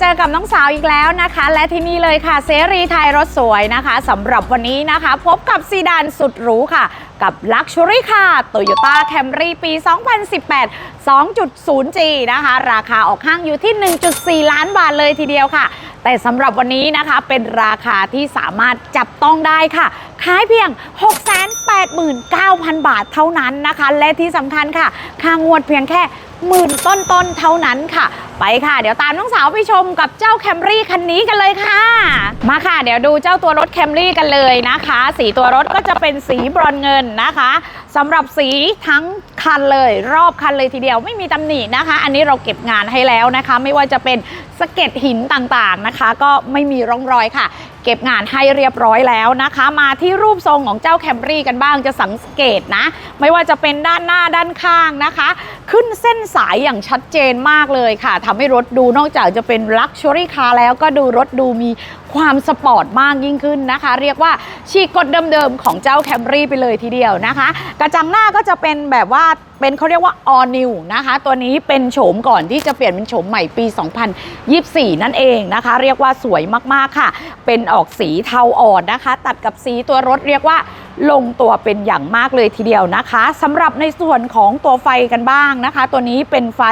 เจอกับน้องสาวอีกแล้วนะคะ และที่นี่เลยค่ะเสรีไทยรถสวยนะคะสำหรับวันนี้นะคะ พบกับซีดานสุดหรูค่ะ กับ Luxury Car Toyota Camry ปี 2018 2.0G นะคะ ราคาออกห้างอยู่ที่ 1.4 ล้านบาทเลยทีเดียวค่ะ แต่สำหรับวันนี้นะคะเป็นราคาที่สามารถจับต้องได้ค่ะขายเพียง 689,000 บาทเท่านั้นนะคะ และที่สำคัญค่ะค่างวดเพียงแค่ หมื่นต้นๆเท่านั้นค่ะ ไปค่ะ เดี๋ยวตามน้องสาวไปชมกับเจ้าแคมรี่คันนี้กันเลยค่ะ มาค่ะ เดี๋ยวดูเจ้าตัวรถแคมรี่กันเลยนะคะ สีตัวรถก็จะเป็นสีบรอนเงินนะคะสำหรับสีทั้งคันเลยรอบคันเลยทีเดียวไม่มีตำหนินะคะ อันนี้เราเก็บงานให้แล้วนะคะ ไม่ว่าจะเป็นสะเก็ดหินต่างๆนะคะ ก็ไม่มีร่องรอยค่ะ เก็บงานให้เรียบร้อยแล้วนะคะ มาที่รูปทรงของเจ้าแคมรี่กันบ้างจะสังเกตนะ ไม่ว่าจะเป็นด้านหน้าด้านข้างนะคะ ขึ้นเส้นสายอย่างชัดเจนมากเลยค่ะทำให้รถดูนอกจากจะเป็นลักชัวรี่คาร์แล้วก็ดูรถดูมีความสปอร์ตมากยิ่งขึ้นนะคะ เรียกว่าฉีกกฎเดิมๆของเจ้าแคมรี่ไปเลยทีเดียวนะคะ กระจังหน้าก็จะเป็นแบบว่า เป็นเขาเรียกว่า all new นะคะ ตัวนี้เป็นโฉมก่อนที่จะเปลี่ยนเป็นโฉมใหม่ปี 2024 นั่นเองนะคะ เรียกว่าสวยมากๆค่ะ เป็นออกสีเทาอ่อนนะคะ ตัดกับสีตัวรถเรียกว่า ลงตัวเป็นอย่างมากเลยทีเดียวนะคะสำหรับในส่วนของตัวไฟกันบ้างนะคะ ตัวนี้เป็นไฟ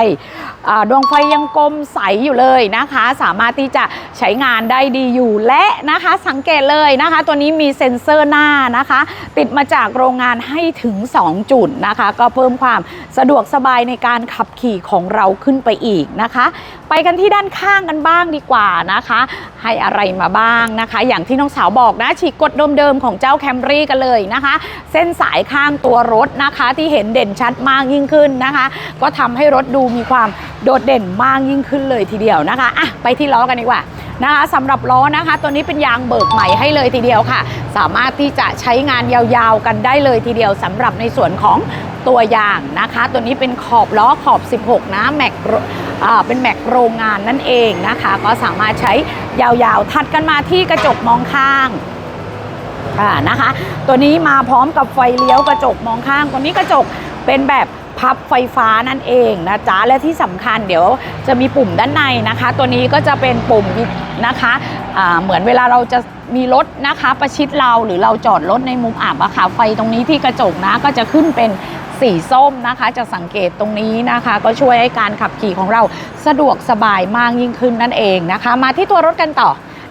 ดวงไฟยังกลมใสอยู่เลยนะคะ สามารถที่จะใช้งานได้ดีอยู่และนะคะสังเกตเลยนะคะ ตัวนี้มีเซ็นเซอร์หน้านะคะ ติดมาจากโรงงานให้ถึง 2 จุดนะคะ ก็เพิ่มความสะดวกสบายในการขับขี่ของเราขึ้นไปอีกนะคะ ไปกันที่ด้านข้างกันบ้างดีกว่านะคะ ให้อะไรมาบ้างนะคะ อย่างที่น้องสาวบอกนะฉีกกฎเดิมๆของเจ้าแคมรี่กันเลยนะคะ เส้นสายข้างตัวรถนะคะที่เห็นเด่นชัดมากยิ่งขึ้นนะคะ ก็ทำให้รถดูมีความโดดเด่นมากยิ่งขึ้นเลยทีเดียวนะคะอะไปที่ล้อกันดีกว่านะคะสำหรับล้อนะคะ ตัวนี้เป็นยางเบิกใหม่ให้เลยทีเดียวค่ะ สามารถที่จะใช้งานยาวๆกันได้เลยทีเดียวสำหรับในส่วนของตัวยางนะคะ ตัวนี้เป็นขอบล้อขอบ 16 นะแม็กเป็นแม็กโรงงานนั่นเองนะคะ ก็สามารถใช้ยาวๆ ถัดกันมาที่กระจกมองข้าง อ่านะคะ ตัวนี้มาพร้อมกับไฟเลี้ยวกระจกมองข้าง ตัวนี้กระจกเป็นแบบพับไฟฟ้านั่นเองนะจ๊ะ และที่สำคัญเดี๋ยวจะมีปุ่มด้านในนะคะ ตัวนี้ก็จะเป็นปุ่มนะคะอ่าเหมือนเวลาเราจะมีรถนะคะ ประชิดเราหรือเราจอดรถในมุมอับอะค่ะไฟตรงนี้ที่กระจกนะก็จะขึ้นเป็นสีส้มนะคะ จะสังเกตตรงนี้นะคะ ก็ช่วยให้การขับขี่ของเราสะดวกสบายมากยิ่งขึ้นนั่นเองนะคะ มาที่ตัวรถกันต่อ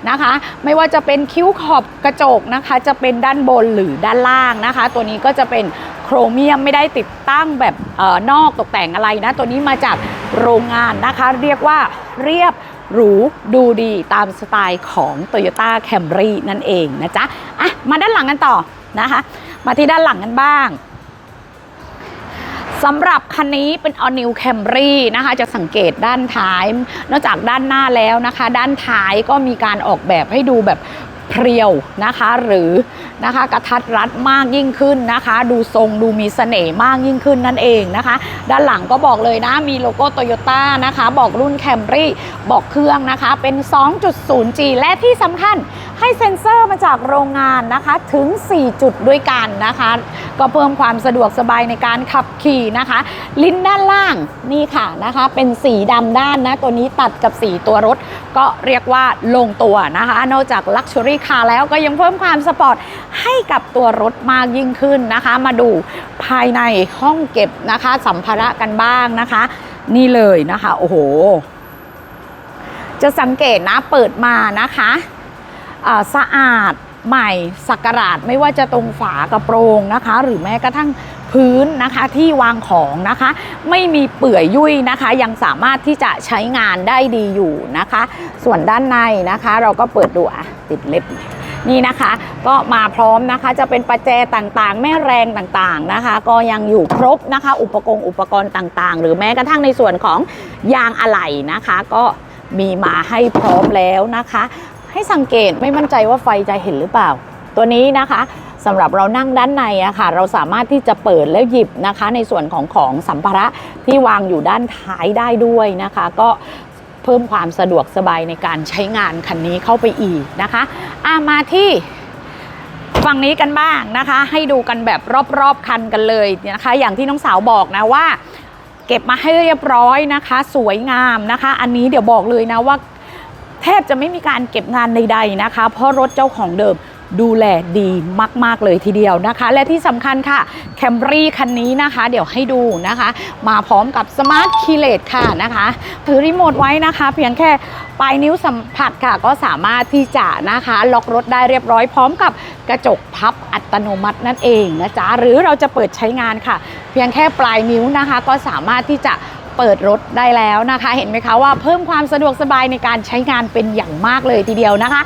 นะคะ ไม่ว่าจะเป็นคิ้วขอบกระจกนะคะ จะเป็นด้านบนหรือด้านล่างนะคะ ตัวนี้ก็จะเป็นโครเมียมไม่ได้ติดตั้งแบบเออนอกตกแต่งอะไรนะ ตัวนี้มาจากโรงงานนะคะ เรียกว่าเรียบหรูดูดีตามสไตล์ของ Toyota Camry นั่นเองนะจ๊ะอะมาด้านหลังกันต่อนะคะ มาที่ด้านหลังกันบ้าง สำหรับคันนี้เป็น All New Camry นะคะจะสังเกตด้านท้าย นอกจากด้านหน้าแล้วนะคะ ด้านท้ายก็มีการออกแบบให้ดูแบบ เพรียวนะคะหรือนะคะกระทัดรัดมากยิ่งขึ้นนะคะ ดูทรงดูมีเสน่ห์มากยิ่งขึ้นนั่นเองนะคะ ด้านหลังก็บอกเลยนะมีโลโก้โตโยต้านะคะ บอกรุ่น Camry บอกเครื่องนะคะเป็น 2.0G และที่สำคัญให้เซ็นเซอร์มาจากโรงงานนะคะถึง 4 จุดด้วยกันนะคะ ก็เพิ่มความสะดวกสบายในการขับขี่นะคะ ลิ้นด้านล่างนี่ค่ะนะคะ เป็นสีดำด้านนะตัวนี้ตัดกับสีตัวรถ ก็เรียกว่าลงตัวนะคะ นอกจากลักชัวรี Luxury Car แล้วก็ยังเพิ่มความสปอร์ตให้กับตัวรถมากยิ่งขึ้นนะคะ มาดูภายในห้องเก็บนะคะ สัมภาระกันบ้างนะคะ นี่เลยนะคะ โอ้โห จะสังเกตนะเปิดมานะคะอ่าสะอาดใหม่สักการาดไม่ว่าจะตรงฝากระโปรงนะคะ หรือแม้กระทั่ง พื้นนะคะที่วางของนะคะ ไม่มีเปื่อยยุ่ยนะคะ ยังสามารถที่จะใช้งานได้ดีอยู่นะคะ ส่วนด้านในนะคะ เราก็เปิดดูอะติดเล็บนี่นะคะ ก็มาพร้อมนะคะจะเป็นประแจต่างๆ แม่แรงต่างๆนะคะ ก็ยังอยู่ครบนะคะ อุปกรณ์อุปกรณ์ต่างๆ หรือแม้กระทั่งในส่วนของยางอะไหล่นะคะ ก็มีมาให้พร้อมแล้วนะคะ ให้สังเกตไม่มั่นใจว่าไฟจะเห็นหรือเปล่า ตัวนี้นะคะ สำหรับเรานั่งด้านในอะค่ะ เราสามารถที่จะเปิดแล้วหยิบนะคะ ในส่วนของของสัมภาระที่วางอยู่ด้านท้ายได้ด้วยนะคะ ก็เพิ่มความสะดวกสบายในการใช้งานคันนี้เข้าไปอีกนะคะอามาที่ฝั่งนี้กันบ้างนะคะ ให้ดูกันแบบรอบๆคันกันเลยนะคะ อย่างที่น้องสาวบอกนะว่า เก็บมาให้เรียบร้อยนะคะ สวยงามนะคะ อันนี้เดี๋ยวบอกเลยนะว่า แทบจะไม่มีการเก็บงานใดๆนะคะ เพราะรถเจ้าของเดิม ดูแลดีมาก ๆ เลยทีเดียวนะคะ และที่สำคัญค่ะแคมรี่คันนี้นะคะ เดี๋ยวให้ดูนะคะ มาพร้อมกับสมาร์ทคีเลตค่ะนะคะถือรีโมทไว้นะคะ เพียงแค่ปลายนิ้วสัมผัสค่ะ ก็สามารถที่จะนะคะ ล็อกรถได้เรียบร้อยพร้อมกับกระจกพับอัตโนมัตินั่นเองนะจ๊ะหรือเราจะเปิดใช้งานค่ะ เพียงแค่ปลายนิ้วนะคะ ก็สามารถที่จะเปิดรถได้แล้วนะคะ เห็นไหมคะว่าเพิ่มความสะดวกสบายในการใช้งานเป็นอย่างมากเลยทีเดียวนะคะ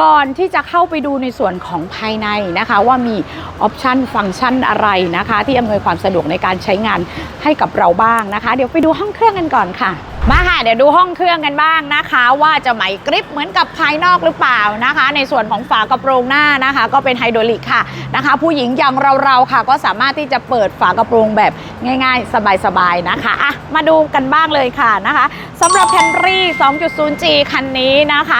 ก่อนที่จะเข้าไปดูในส่วนของภายในนะคะ ว่ามีออปชันฟังก์ชันอะไรนะคะ ที่อำนวยความสะดวกในการใช้งานให้กับเราบ้างนะคะ เดี๋ยวไปดูห้องเครื่องกันก่อนค่ะ มาค่ะเดี๋ยวดูห้องเครื่องกันบ้างนะคะ ว่าจะไหมกริปเหมือนกับภายนอกหรือเปล่านะคะ ในส่วนของฝากระโปรงหน้านะคะ ก็เป็นไฮดรอลิกค่ะนะคะ，ผู้หญิงอย่างเราๆค่ะ ก็สามารถที่จะเปิดฝากระโปรงแบบง่าย ๆ สบายๆนะคะอะมาดูกันบ้างเลยค่ะนะคะสำหรับ Camry 2.0G คันนี้นะคะ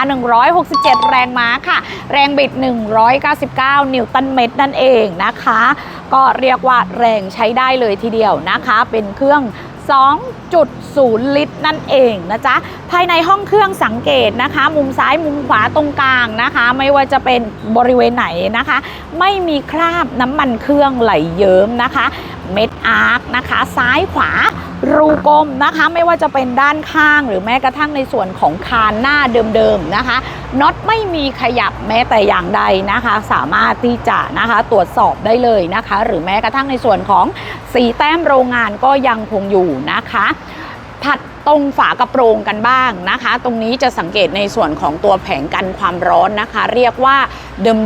167 แรงม้าค่ะ แรงบิด 199 นิวตันเมตรนั่นเองนะคะ ก็เรียกว่าแรงใช้ได้เลยทีเดียวนะคะ เป็นเครื่อง 2.0 ลิตรนั่นเองนะจ๊ะ ภายในห้องเครื่องสังเกตนะคะ มุมซ้ายมุมขวาตรงกลางนะคะ ไม่ว่าจะเป็นบริเวณไหนนะคะ ไม่มีคราบน้ำมันเครื่องไหลเยิ้มนะคะ เม็ดอาร์คนะคะ ซ้ายขวา รูกลมนะคะไม่ว่าจะเป็นด้านข้างหรือแม้กระทั่งในส่วนของคานหน้าเดิมๆนะคะน็อตไม่มีขยับแม้แต่อย่างใดนะคะ สามารถที่จะนะคะตรวจสอบได้เลยนะคะ หรือแม้กระทั่งในส่วนของสีแต้มโรงงานก็ยังคงอยู่นะคะ ถัด ตรงฝากระโปรงกันบ้างนะคะ ตรงนี้จะสังเกตในส่วนของตัวแผงกันความร้อนนะคะ เรียกว่า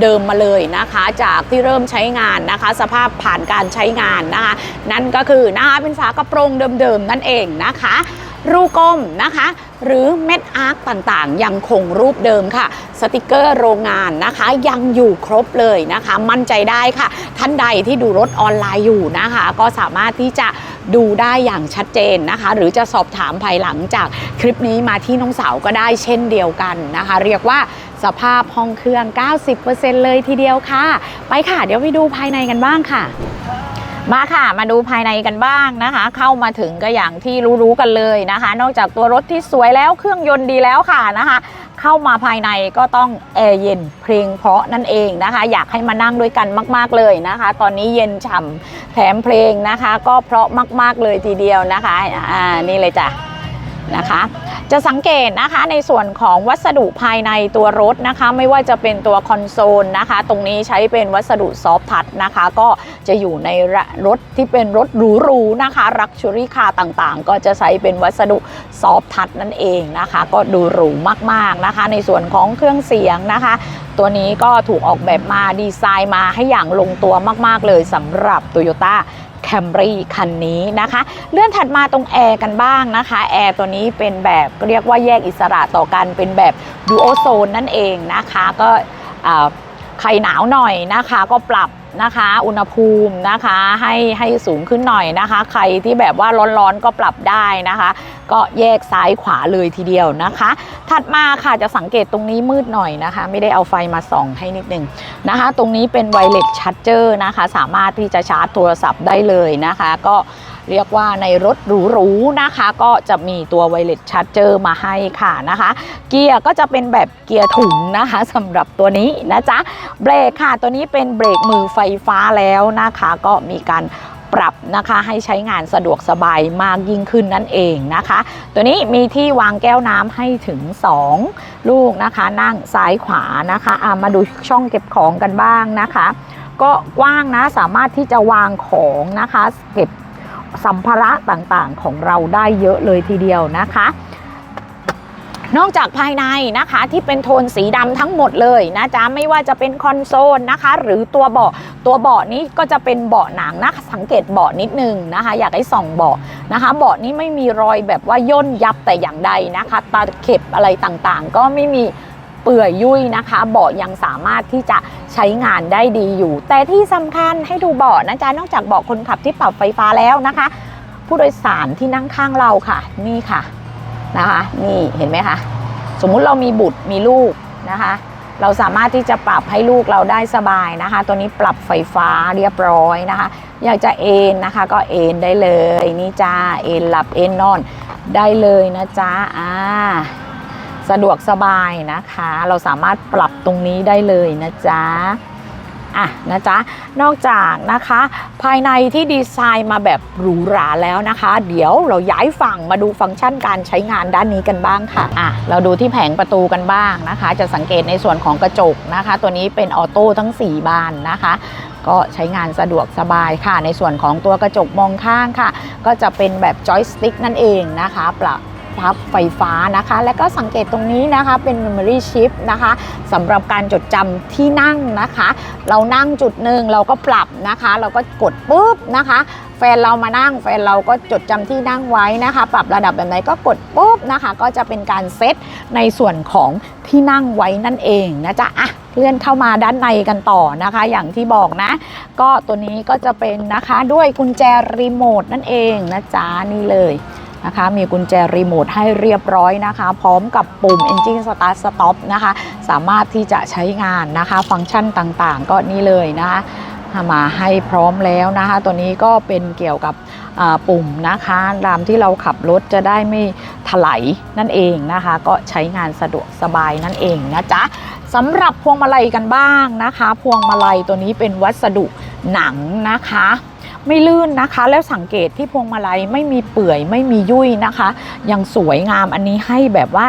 เดิมๆมาเลยนะคะ จากที่เริ่มใช้งานนะคะ สภาพผ่านการใช้งานนะคะ นั่นก็คือนะคะเป็นฝากระโปรงเดิมๆนั่นเองนะคะรูกลมนะคะ หรือเม็ดอาร์คต่างๆ ยังคงรูปเดิมค่ะ สติกเกอร์โรงงานนะคะ ยังอยู่ครบเลยนะคะ มั่นใจได้ค่ะ ท่านใดที่ดูรถออนไลน์อยู่นะคะ ก็สามารถที่จะ ดูได้อย่างชัดเจนนะคะ หรือจะสอบถามภายหลังจากคลิปนี้มาที่น้องสาวก็ได้เช่นเดียวกันนะคะ เรียกว่าสภาพห้องเครื่อง 90%เลยทีเดียวค่ะ ไปค่ะ เดี๋ยวไปดูภายในกันบ้างค่ะ มาค่ะมาดูภายในกันบ้างนะคะ เข้ามาถึงก็อย่างที่รู้ๆกันเลยนะคะ นอกจากตัวรถที่สวยแล้วเครื่องยนต์ดีแล้วค่ะนะคะ เข้ามาภายในก็ต้องแอร์เย็นเพลงเพราะนั่นเองนะคะ อยากให้มานั่งด้วยกันมาก ๆเลยนะคะ ตอนนี้เย็นฉ่ำแถมเพลงนะคะ ก็เพราะมากๆเลยทีเดียวนะคะอ่านี่เลยจ้ะ นะคะ จะสังเกตนะคะในส่วนของวัสดุภายในตัวรถนะคะ ไม่ว่าจะเป็นตัวคอนโซลนะคะ ตรงนี้ใช้เป็นวัสดุซอฟทัชนะคะ ก็จะอยู่ในรถที่เป็นรถหรูๆนะคะรักชูรี่คาต่างๆ ก็จะใช้เป็นวัสดุซอฟทัชนั่นเองนะคะ ก็ดูหรูมากๆนะคะ ในส่วนของเครื่องเสียงนะคะ ตัวนี้ก็ถูกออกแบบมาดีไซน์มาให้อย่างลงตัวมากๆเลยสำหรับ Toyota Camry คันนี้นะคะ เลื่อนถัดมาตรงแอร์กันบ้างนะคะแอร์ตัวนี้เป็นแบบเรียกว่าแยกอิสระต่อกันเป็นแบบดูโอโซนนั่นเองนะคะ ก็อ่าใครหนาวหน่อยนะคะ ก็ปรับ นะคะ อุณหภูมินะคะให้ให้สูงขึ้นหน่อยนะคะ ใครที่แบบว่าร้อนๆก็ปรับได้นะคะ ก็แยกซ้ายขวาเลยทีเดียวนะคะ ถัดมาค่ะจะสังเกตตรงนี้มืดหน่อยนะคะ ไม่ได้เอาไฟมาส่องให้นิดนึงนะคะ ตรงนี้เป็นไวเลสชาร์เจอร์นะคะ สามารถที่จะชาร์จโทรศัพท์ได้เลยนะคะ ก็ เรียกว่าในรถหรูๆนะคะ ก็จะมีตัวไวเลสชาร์เจอร์มาให้ค่ะนะคะ เกียร์ก็จะเป็นแบบเกียร์ถุงนะคะสำหรับตัวนี้นะจ๊ะเบรกค่ะ ตัวนี้เป็นเบรกมือไฟฟ้าแล้วนะคะ ก็มีการปรับนะคะให้ใช้งานสะดวกสบายมากยิ่งขึ้นนั่นเองนะคะ ตัวนี้มีที่วางแก้วน้ำให้ถึง 2 ลูกนะคะ นั่งซ้ายขวานะคะะมาดูช่องเก็บของกันบ้างนะคะ ก็กว้างนะสามารถที่จะวางของนะคะ เก็บ สัมภาระต่างๆของเราได้เยอะเลยทีเดียวนะคะนอกจากภายในนะคะที่เป็นโทนสีดำทั้งหมดเลยนะจ๊ะไม่ว่าจะเป็นคอนโซลนะคะ หรือตัวเบาะตัวเบาะนี้ก็จะเป็นเบาะหนังนะสังเกตเบาะนิดนึงนะคะ อยากให้ส่องเบาะนะคะเบาะนี้ไม่มีรอยแบบว่าย่นยับแต่อย่างใดนะคะตาเข็บอะไรต่างๆ ก็ไม่มี เปื่อยยุ่ยนะคะ เบาะยังสามารถที่จะใช้งานได้ดีอยู่ แต่ที่สำคัญให้ดูเบาะนะจ๊ะนอกจากเบาะคนขับที่ปรับไฟฟ้าแล้วนะคะ ผู้โดยสารที่นั่งข้างเราค่ะ นี่ค่ะนะคะนี่เห็นไหมคะสมมุติเรามีบุตรมีลูกนะคะ เราสามารถที่จะปรับให้ลูกเราได้สบายนะคะ ตัวนี้ปรับไฟฟ้าเรียบร้อยนะคะ อยากจะเอนนะคะ ก็เอนได้เลยนี่จ้าเอนหลับเอนนอนได้เลยนะจ๊ะอ่า สะดวกสบายนะคะ เราสามารถปรับตรงนี้ได้เลยนะจ๊ะอะนะจ๊ะนอกจากนะคะ ภายในที่ดีไซน์มาแบบหรูหราแล้วนะคะ เดี๋ยวเราย้ายฝั่งมาดูฟังก์ชันการใช้งานด้านนี้กันบ้างค่ะอะ เราดูที่แผงประตูกันบ้างนะคะ จะสังเกตในส่วนของกระจกนะคะ ตัวนี้เป็นออโต้ทั้ง 4 บานนะคะ ก็ใช้งานสะดวกสบายค่ะ ในส่วนของตัวกระจกมองข้างค่ะ ก็จะเป็นแบบจอยสติ๊กนั่นเองนะคะปรับ พับไฟฟ้านะคะ และก็สังเกตตรงนี้นะคะเป็น Memory Chip นะคะสำหรับการจดจำที่นั่งนะคะ เรานั่งจุดหนึ่งเราก็ปรับนะคะ เราก็กดปุ๊บนะคะแฟนเรามานั่งแฟนเราก็จดจำที่นั่งไว้นะคะ ปรับระดับแบบไหนก็กดปุ๊บนะคะ ก็จะเป็นการเซตในส่วนของที่นั่งไว้นั่นเองนะจ๊ะอะเลื่อนเข้ามาด้านในกันต่อนะคะ อย่างที่บอกนะ ก็ตัวนี้ก็จะเป็นนะคะด้วยกุญแจรีโมทนั่นเองนะจ๊ะนี่เลย นะคะ มีกุญแจรีโมทให้เรียบร้อยนะคะ พร้อมกับปุ่ม Engine Start Stop นะคะ สามารถที่จะใช้งานนะคะ ฟังก์ชันต่างๆ ก็นี่เลยนะคะมาให้พร้อมแล้วนะคะ ตัวนี้ก็เป็นเกี่ยวกับปุ่มนะคะตามที่เราขับรถจะได้ไม่ถลายนั่นเองนะคะ ก็ใช้งานสะดวกสบายนั่นเองนะจ๊ะสำหรับพวงมาลัยกันบ้างนะคะ พวงมาลัยตัวนี้เป็นวัสดุหนังนะคะ ไม่ลื่นนะคะ แล้วสังเกตที่พวงมาลัยไม่มีเปื่อยไม่มียุ่ยนะคะ ยังสวยงามอันนี้ให้แบบว่า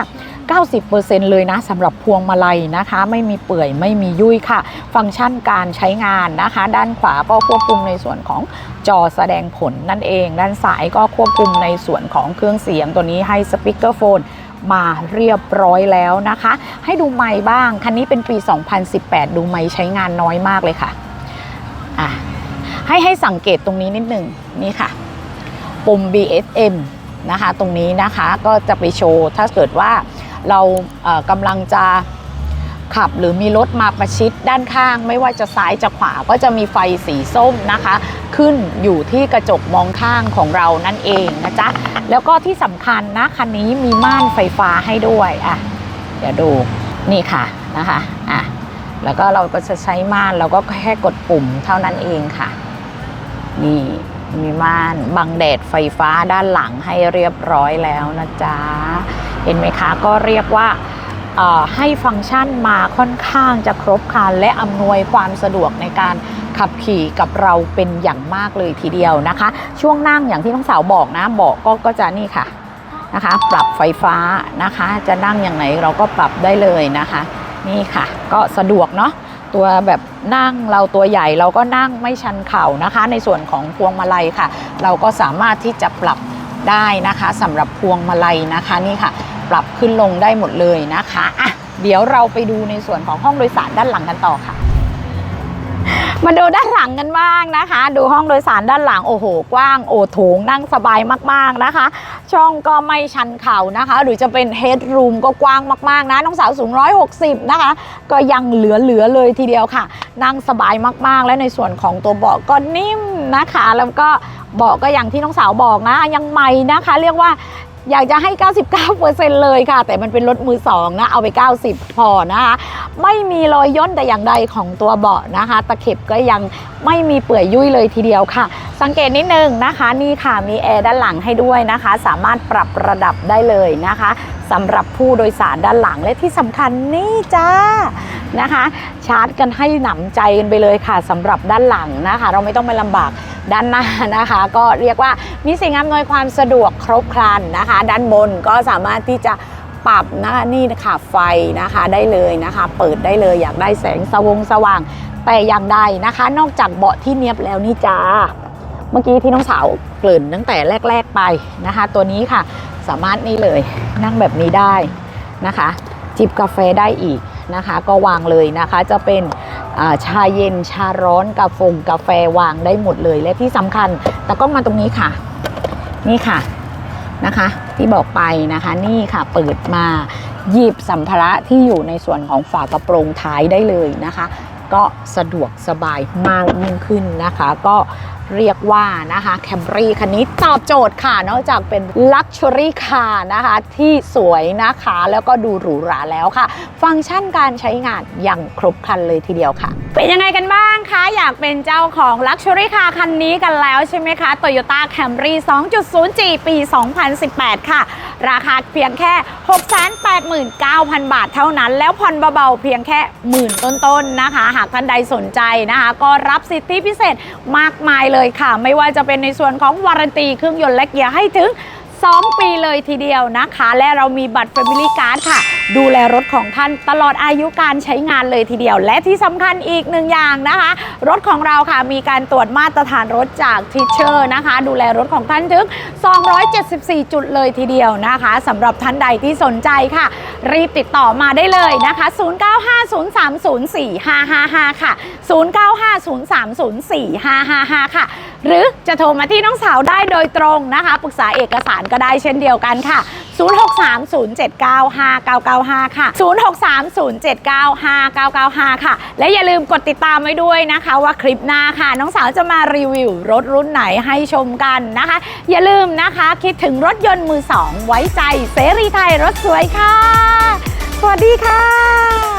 90%เลยนะสำหรับพวงมาลัยนะคะ ไม่มีเปื่อยไม่มียุ่ยค่ะ ฟังก์ชันการใช้งานนะคะ ด้านขวาก็ควบคุมในส่วนของจอแสดงผลนั่นเอง ด้านซ้ายก็ควบคุมในส่วนของเครื่องเสียงตัวนี้ให้สปีกเกอร์โฟนมาเรียบร้อยแล้วนะคะ ให้ดูไมค์บ้าง คันนี้เป็นปี 2018 ดูไมค์ใช้งานน้อยมากเลยค่ะ อะ ให้ให้สังเกตตรงนี้นิดหนึ่งนี่ค่ะ ปุ่ม BSM นะคะตรงนี้นะคะก็จะไปโชว์ถ้าเกิดว่าเรากำลังจะขับหรือมีรถมาประชิดด้านข้าง ไม่ว่าจะซ้ายจะขวาก็จะมีไฟสีส้มนะคะ ขึ้นอยู่ที่กระจกมองข้างของเรานั่นเองนะจ๊ะ แล้วก็ที่สำคัญนะคันนี้มีม่านไฟฟ้าให้ด้วยอะเดี๋ยวดูนี่ค่ะนะคะอะแล้วก็เราก็จะใช้ม่านเราก็แค่กดปุ่มเท่านั้นเองค่ะ นี่มีม่านบังแดดไฟฟ้าด้านหลังให้เรียบร้อยแล้วนะจ๊ะ เห็นไหมคะก็เรียกว่าให้ฟังก์ชันมาค่อนข้างจะครบครันและอำนวยความสะดวกในการขับขี่กับเราเป็นอย่างมากเลยทีเดียวนะคะ ช่วงนั่งอย่างที่น้องสาวบอกนะเบาะก็ก็จะนี่ค่ะนะคะ ปรับไฟฟ้านะคะ จะนั่งอย่างไหนเราก็ปรับได้เลยนะคะ นี่ค่ะ ก็สะดวกเนาะ ตัวแบบนั่งเราตัวใหญ่เราก็นั่งไม่ชันเข่านะคะ ในส่วนของพวงมาลัยค่ะ เราก็สามารถที่จะปรับได้นะคะสำหรับพวงมาลัยนะคะนี่ค่ะ ปรับขึ้นลงได้หมดเลยนะคะอะเดี๋ยวเราไปดูในส่วนของห้องโดยสารด้านหลังกันต่อค่ะ มาดูด้านหลังกันบ้างนะคะ ดูห้องโดยสารด้านหลังโอ้โห กว้างโอโถงนั่งสบายมากๆนะคะ ช่องก็ไม่ชันเข่านะคะ หรือจะเป็นเฮดรูมก็กว้างมากๆนะน้องสาวสูง 160 นะคะ ก็ยังเหลือๆเลยทีเดียวค่ะ นั่งสบายมากๆ และในส่วนของตัวเบาะก็นิ่มนะคะ แล้วก็เบาะก็อย่างที่น้องสาวบอกนะยังใหม่นะคะ เรียกว่า อยากจะให้ 99%เลยค่ะ แต่มันเป็นรถมือสองนะเอาไป 90 พอนะคะ ไม่มีรอยย่นแต่อย่างใดของตัวเบาะนะคะ ตะเข็บก็ยังไม่มีเปื่อยยุ่ยเลยทีเดียวค่ะ สังเกตนิดนึงนะคะ นี่ค่ะมีแอร์ด้านหลังให้ด้วยนะคะ สามารถปรับระดับได้เลยนะคะสำหรับผู้โดยสารด้านหลังและที่สำคัญนี่จ้านะคะ ชาร์จกันให้หนำใจกันไปเลยค่ะสำหรับด้านหลังนะคะ เราไม่ต้องไปลำบากด้านหน้านะคะ ก็เรียกว่ามีสิ่งอำนวยความสะดวกครบครันนะคะ ด้านบนก็สามารถที่จะปรับนะคะนี่นะคะไฟนะคะได้เลยนะคะ เปิดได้เลยอยากได้แสงสวงสว่างแต่อย่างใดนะคะ นอกจากเบาะที่เนียบแล้วนี่จ้า เมื่อกี้ที่น้องสาวเกริ่นตั้งแต่แรก ๆไปนะคะ ตัวนี้ค่ะสามารถนี่เลยนั่งแบบนี้ได้นะคะ จิบกาแฟได้อีกนะคะ ก็วางเลยนะคะจะเป็นชาเย็นชาร้อนกาแฟกาแฟวางได้หมดเลย และที่สำคัญแต่ก็มาตรงนี้ค่ะ นี่ค่ะนะคะ ที่บอกไปนะคะนี่ค่ะเปิดมาหยิบสัมภาระที่อยู่ในส่วนของฝากระโปรงท้ายได้เลยนะคะ ก็สะดวกสบายมากยิ่งขึ้นนะคะ ก็ เรียกว่านะคะแคมรี่คันนี้ตอบโจทย์ค่ะ นอกจากเป็น Luxury Car นะคะ ที่สวยนะคะ แล้วก็ดูหรูหราแล้วค่ะ ฟังก์ชันการใช้งานอย่างครบครันเลยทีเดียวค่ะ เป็นยังไงกันบ้างคะ อยากเป็นเจ้าของ Luxury Car คันนี้กันแล้วใช่ไหมคะ Toyota Camry 2.0G ปี 2018 ค่ะ ราคาเพียงแค่ 689,000 บาทเท่านั้น แล้วผ่อนเบาๆเพียงแค่หมื่นต้นๆนะคะ หากท่านใดสนใจนะคะ ก็รับสิทธิพิเศษมากมายเลยเลยค่ะ ไม่ว่าจะเป็นในส่วนของวารันตีเครื่องยนต์และเกียร์ให้ถึง 2 ปีเลยทีเดียวนะคะ และเรามีบัตร Family Card ค่ะ ดูแลรถของท่านตลอดอายุการใช้งานเลยทีเดียว และที่สำคัญอีกหนึ่งอย่างนะคะ รถของเราค่ะมีการตรวจมาตรฐานรถจากทิเชอร์นะคะ ดูแลรถของท่านถึง 274 จุดเลยทีเดียวนะคะสำหรับท่านใดที่สนใจค่ะ รีบติดต่อมาได้เลยนะคะ 0950304555 ค่ะ 0950304555 ค่ะ หรือจะโทรมาที่น้องสาวได้โดยตรงนะคะปรึกษาเอกสารก็ได้เช่นเดียวกันค่ะ 0630795995 ค่ะ 0630795995 ค่ะ และอย่าลืมกดติดตามไว้ด้วยนะคะว่าคลิปหน้าค่ะ น้องสาวจะมารีวิวรถรุ่นไหนให้ชมกันนะคะ อย่าลืมนะคะคิดถึงรถยนต์มือสองไว้ใจเสรีไทยรถสวยค่ะ สวัสดีค่ะ